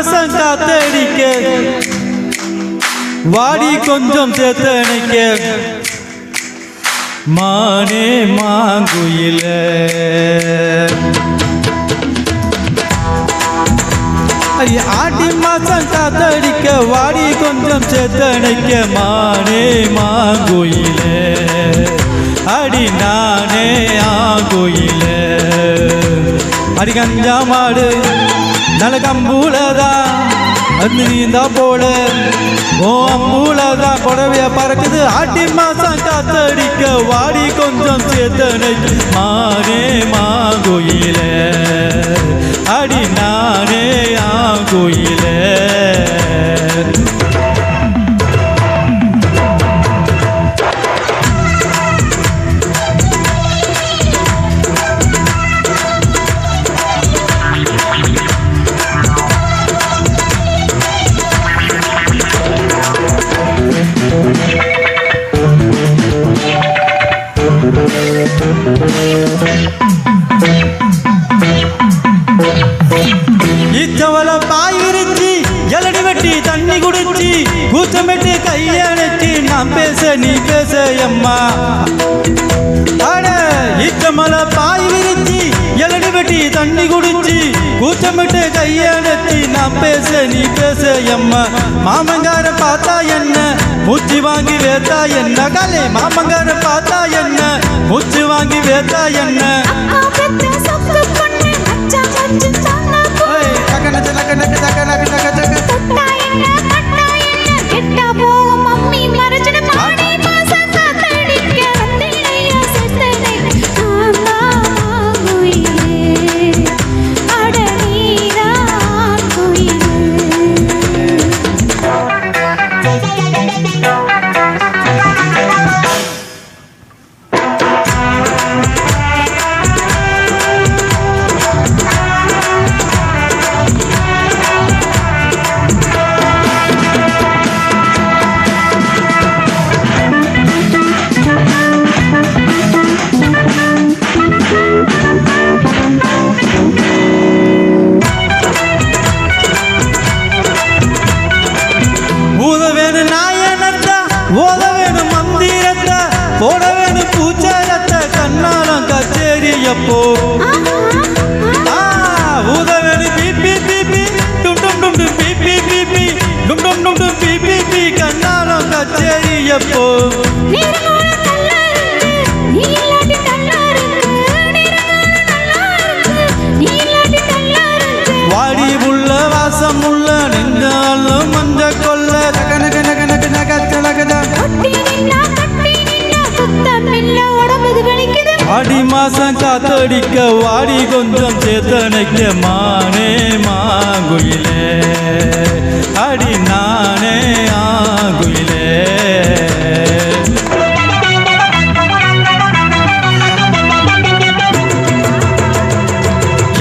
வாசம் காத்தடிக்க வாடி கொஞ்சம் சேத்தணிக்க மானே மாங்குயில. ஆடி மாசம் காத்தடிக்க. வாடி கொஞ்சம் சேத்தணைக்க மானே மாங்குயில. அடி நானே ஆங்குயில. அடி கஞ்சா மாடு. நல்ல கம்பூலதான் வந்து நீந்தா போல. ஓ அம்பூலதான் புடவைய பறக்குது. ஆட்டி மாசம் காத்தடிக்க வாடி கொஞ்சம் சேத்தனை. மானே மாங்குயில. அடி நானே ஆங்குயில. இச்சவள பாய் எலடி வெட்டி தண்ணி குடிச்சி கூச்சமிட்டு கையணைச்சி நான் பேச நீ பேச அம்மா. அட இச்சமல பாய் விரிச்சி எலடி வெட்டி தண்ணி குடிச்சி கூச்சமிட்டு கையணைச்சி நான் பேச நீ பேச அம்மா மாமங்கார பார்த்தா என்ன? மூச்சு வாங்கி வேத்தா என்ன? கலை மாமங்கார பார்த்தா என்ன? மூச்சு வாங்கி வேத்தா என்ன? అయ్యప్పో ఊదవని పీపీ పీపీ డుమ్ డుమ్ డుమ్ పీపీ పీపీ డుమ్ డుమ్ డుమ్ డుమ్ పీపీ పీ కన్నాలో కచ్చేరియప్పో வாடி உள்ள வாசம் உள்ள நெஞ்சாலும் மஞ்ச கொள்ள நக நக நக நக நக நக ஆடி மாசம் காத்தடிக்க வாடி கொஞ்சம் சேத்தனைக்க மானே மாங்குயிலே அடி நானே ஆகுயிலே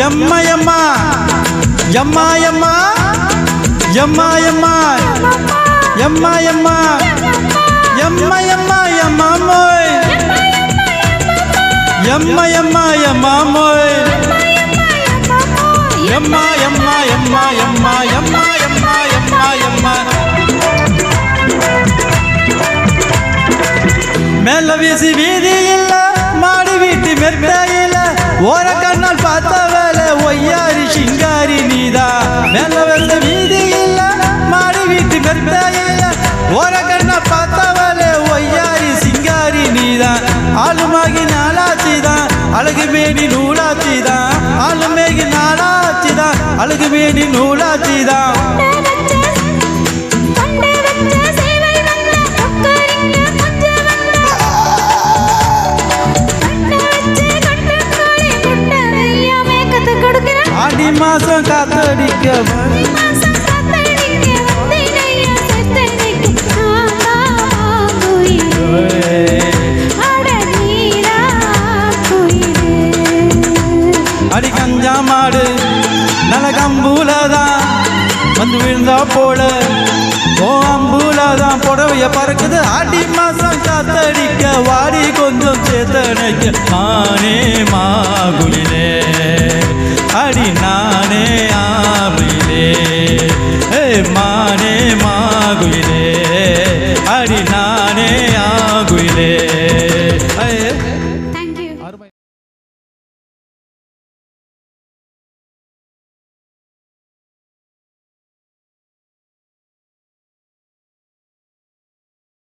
எம்மையம்மா எம்மாயம்மா எம்மாயம்மா எம்மாயம்மா எம்மாயம்மா எம் எம்மா எம்மா எம்மா மோய் எம்மா எம்மா எம்மா எம்மா எம்மா எம்மா எம்மா எம்மா. மேல வீசி வீதி இல்ல மாடி வீட்டு மெத்தையில ஓர கண்ணால் பார்த்த வேலை ஒய்யாரி சிங்காரி நீதா. மேல வெந்த மேனி நூலாச்சி தான் ஆளுமேகி நாளாச்சி தான் அழகு மேனி நூலாச்சி தான் ஆடி மாசம் காத்தடிக்க வந்து விழுந்தா போல. ஓ அம்பூலதான் புடவைய பறக்குது. ஆடி மாசம் காத்தடிக்க வாடி கொஞ்சம் சேத்தனைக்க மானே மாகுயிலே